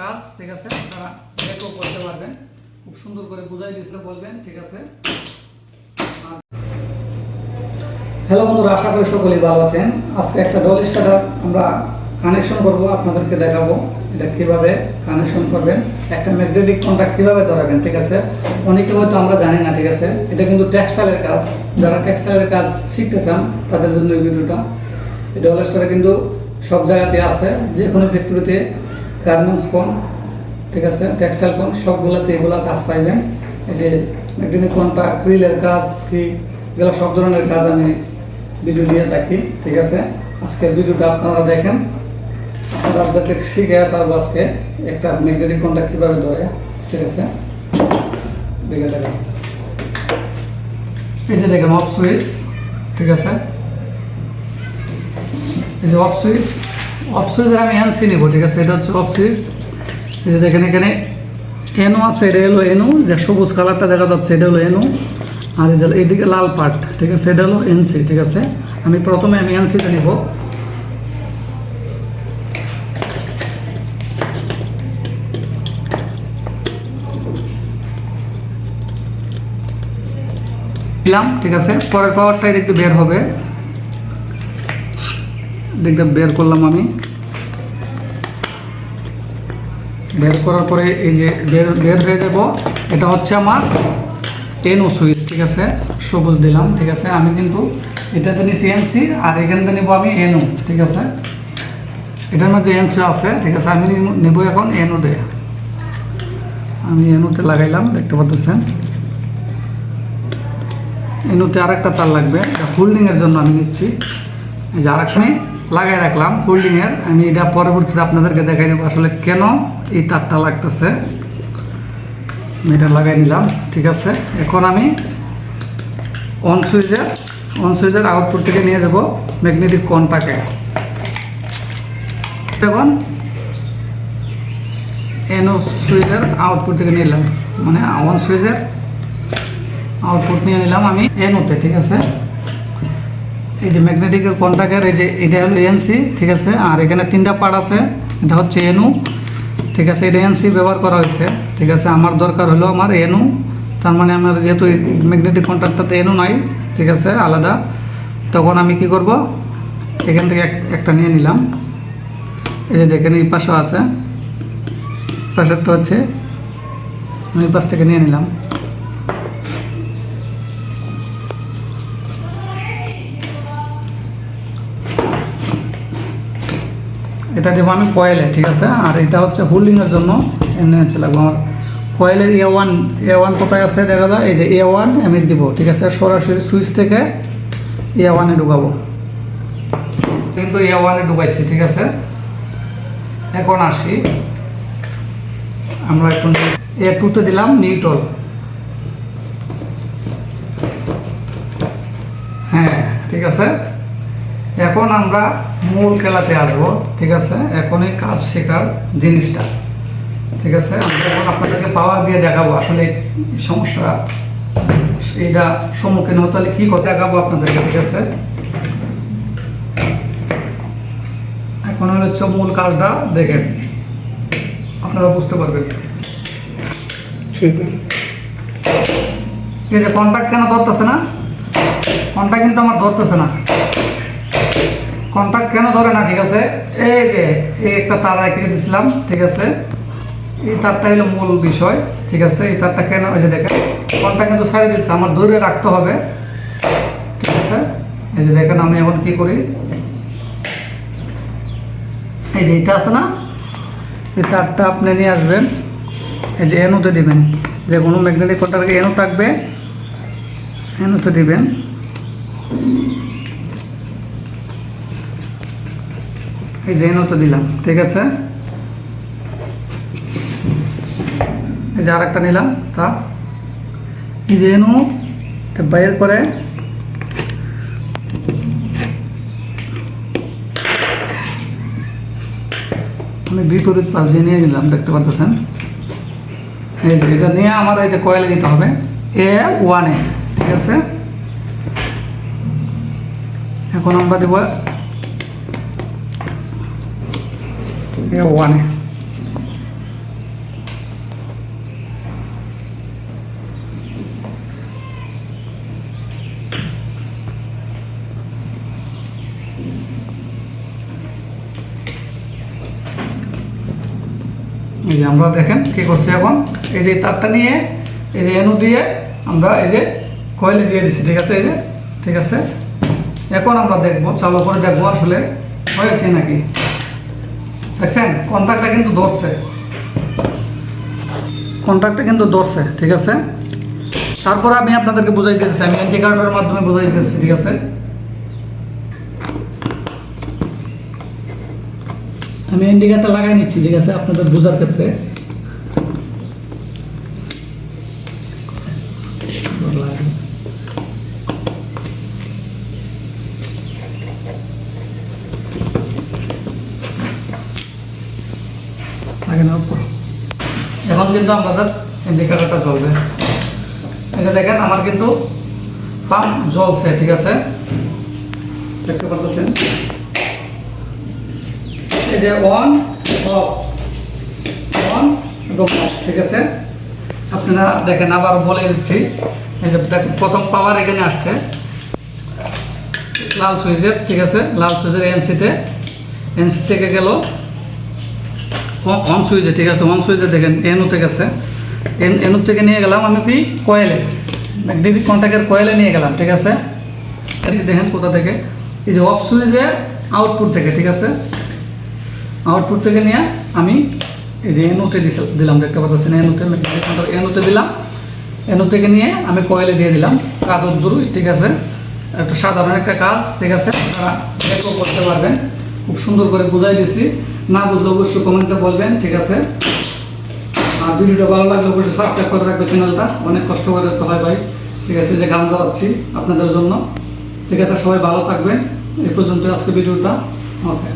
কাজ, ঠিক আছে? আপনারা দেখেও করতে পারবেন। খুব সুন্দর করে বুঝাই দিয়েছিল বলবেন, ঠিক আছে? হ্যালো বন্ধুরা, আশা করি সকলেই ভালো আছেন। আজকে একটা ডল স্টার্টার আমরা কানেকশন করব, আপনাদেরকে দেখাবো এটা কীভাবে কানেকশন করবেন, একটা ম্যাগনেটিক কন্ট্যাক্ট কীভাবে ধরাবেন, ঠিক আছে? অনেকে হয়তো আমরা জানি না, ঠিক আছে? এটা কিন্তু টেক্সটাইলের কাজ। যারা টেক্সটাইলের কাজ শিখতে চান, তাদের জন্য এই ভিডিওটা। এই ডল স্টারে কিন্তু সব জায়গাতে আছে যে কোনো ফ্যাক্টরিতে গার্মেন্টস কোন ঠিক আছে? টেক্সটাইল কোন সবগুলোতে এগুলো কাজ পাইবেন এই যে ম্যাগনেটিক কোনটা ক্রিলের কাজ কি এগুলো সব ধরনের কাজ আমি ভিডিও দিয়ে থাকি, ঠিক আছে? আজকের ভিডিওটা আপনারা দেখেন। আপনারা আপনাদেরকে শিখে আসার আজকে একটা ম্যাগনেটিক কোনটা কীভাবে ধরে, ঠিক আছে? দেখে দেখেন। এই যে দেখেন অফ সুইচ ঠিক আছে? এই যে অফ সুইচ সুইচের আমি এনসি নিব, ঠিক আছে? এটা হচ্ছে অফ সুইচ এই যে দেখেন এখানে এনও আছে, এটা হলো এনও যে সবুজ কালারটা দেখা যাচ্ছে, এটা হলো এনও আর এই যে এইদিকে লাল পার্ট ঠিক আছে? এটা হলো এনসি ঠিক আছে? আমি প্রথমে আমি এনসিতে নিব। দিলাম ঠিক আছে? পরের পাওয়ারটাই একটু বের হবে। দেখতে বের করলাম আমি। বের করার পরে এই যে বের বের হয়ে যাব, এটা হচ্ছে আমার এনও সুইচ ঠিক আছে? সবুজ দিলাম, ঠিক আছে? আমি কিন্তু এটাতে নিচ্ছি এনসি আর এখানতে নেব আমি এনও ঠিক আছে? এটার মধ্যে এনসি আছে, ঠিক আছে? আমি নেব এখন এনও দে আমি এনুতে লাগাইলাম, দেখতে পাচ্ছেন? এনুতে আরেকটা তার লাগবে হোল্ডিংয়ের জন্য আমি নিচ্ছি। যে আমি লাগাই রাখলাম হোল্ডিংয়ের আমি এটা পরবর্তীতে আপনাদেরকে দেখাই দেবো আসলে কেন এই তারটা লাগতেছে। এটা লাগাই নিলাম, ঠিক আছে? এখন আমি অন সুইচের অন সুইচের আউটপুট থেকে নিয়ে যাব ম্যাগনেটিক কনটাকে এখন এনও সুইচের আউটপুট থেকে নিলাম মানে অন সুইচের আউটপুট নিয়ে নিলাম আমি এনোতে ঠিক আছে? এই যে ম্যাগনেটিকের কন্ট্যাক্টের এই যে এটা হলো এনসি ঠিক আছে? আর এখানে তিনটা পার্ট আছে, এটা হচ্ছে এনু ঠিক আছে, এটা এনসি ব্যবহার করা হয়েছে। ঠিক আছে, আমার দরকার হলো আমার এনু তার মানে আমার যেহেতু ম্যাগনেটিক কন্ট্রাক্টটাতে এনু নাই, ঠিক আছে, আলাদা, তখন আমি কি করব? এখান থেকে এক- একটা নিয়ে নিলাম। এই যে দেখেন, এই পাশেও আছে। পাশেরটা হচ্ছে, আমি পাশ থেকে নিয়ে নিলাম। এটা দেবো আমি কয়েলে, ঠিক আছে? আর এটা হচ্ছে হোল্ডিংয়ের জন্য এনে হচ্ছে লাগবো আমার কয়েলের এ ওয়ান এ ওয়ান কোথায় আছে দেখা যায়? এই যে এ ওয়ান আমি দিব, ঠিক আছে? সরাসরি সুইচ থেকে এ ওয়ানে ঢুকাবো। কিন্তু এ ওয়ানে ঢুকাইছি, ঠিক আছে? এখন আসি। আমরা এখন এ টুতে দিলাম নিউট্রল। হ্যাঁ ঠিক আছে? এখন আমরা মূল খেলাতে আসব ঠিক আছে? এখনই কাজ শেখার জিনিসটা ঠিক আছে? আমরা এখন আপনাদেরকে পাওয়ার দিয়ে দেখাবো আসলে সমস্যা এটা সম্মুখীন হতে হলে কী করতে দেখাবো আপনাদেরকে ঠিক আছে? এখন হচ্ছে মূল কাজটা দেখেন। আপনারা বুঝতে পারবেন। এই যে কন্ট্যাক্ট কেন ধরতেছে না? কন্ট্যাক্ট কিন্তু আমার ধরতেছে না। কন্ট্যাক্ট কেন ধরে না, ঠিক আছে? এই যে, এই একটা তার রেখে দিছিলাম, ঠিক আছে? এই তারটা হলো মূল বিষয়, ঠিক আছে? এই তারটা কেন ওই যে দেখেন কন্ট্যাক্ট কিন্তু ছাড়িয়ে দিচ্ছে, আমার ধরে রাখতে হবে, ঠিক আছে? এই যে দেখেন, আমি এখন কি করি? এই যে এটা আছে না? এই তারটা আপনি নিয়ে আসবেন, এই যে এনুতে দিবেন, যে কোনো ম্যাগনেটিক কন্ট্যাক্টে এনু থাকবে এনুতে দিবেন। এই যে তো দিলাম, ঠিক আছে? এই যে আরেকটা নিলাম, তা? এই যে এনো বাইর করে। আমি বিপরীত পাশ দিয়ে নিয়ে গেলাম, দেখতে পারতেছেন? এই যে এটা নিয়ে আমার এই যে কয়েলে দিতে হবে এ ওয়ানে ঠিক আছে? এখন আমরা দেবো এই যে আমরা দেখেন কি করছি এখন? এই যে তারটা নিয়ে, এই যে এনু দিয়ে আমরা এই যে কয়েলে দিয়ে দিচ্ছি ঠিক আছে? এই যে, ঠিক আছে? এখন আমরা দেখব, চালু করে দেখব আসলে হয়েছে নাকি? দেখছেন? কন্ট্রাক্টটা কিন্তু ধরছে। কন্ট্রাক্টটা কিন্তু ধরছে, ঠিক আছে? তারপর আমি আপনাদেরকে বুঝাই দিতেছি, আমি এন্টি কার্ডের মাধ্যমে বুঝাই দিতেছি, ঠিক আছে? আমি ইন্ডিকেটার লাগাই নিচ্ছি, ঠিক আছে? আপনাদের বোঝার ক্ষেত্রে লাগে না উপর। এখন কিন্তু আমাদের ইন্ডিকেটারটা জ্বলবে। এই যে দেখেন, আমার কিন্তু পাম্প জ্বলছে, ঠিক আছে? দেখতে পারতেছেন? এই যে অন অফ এবং ঠিক আছে? আপনারা দেখেন, আবার বলে দিচ্ছি। এই যে প্রথম পাওয়ার এখানে আসছে। লাল সুইচের ঠিক আছে? লাল সুইচের এনসিতে এনসি থেকে গেল অন সুইচে ঠিক আছে অন সুইচে দেখেন এনুতে গেছে। এন এনু থেকে নিয়ে গেলাম আমি কি? কয়েলে। ম্যাগনেটিক কন্ট্যাক্টের কয়েলে নিয়ে গেলাম, ঠিক আছে? দেখেন কোথা থেকে? এই যে অফ সুইচে আউটপুট থেকে, ঠিক আছে? আউটপুট থেকে নিয়ে আমি এই যে এনুতে দিলাম, দেখতে পাচ্ছেন এনুতে এনুতে দিলাম। এনু থেকে নিয়ে আমি কয়েলে দিয়ে দিলাম, কাজ দূর ঠিক আছে? একটা সাধারণ একটা কাজ, ঠিক আছে? আপনারা করতে পারবেন। খুব সুন্দর করে বুঝাই দিছি। না বুঝলে অবশ্যই কমেন্টে বলবেন, ঠিক আছে? আর ভিডিওটা ভালো লাগলে অবশ্যই সাবস্ক্রাইব করে রাখবে চ্যানেলটা। অনেক কষ্ট করে দেখতে হয় ভাই। ঠিক আছে, যে গান জ্বালাচ্ছি আপনাদের জন্য। ঠিক আছে, সবাই ভালো থাকবেন। এই পর্যন্ত আজকে ভিডিওটা। ওকে।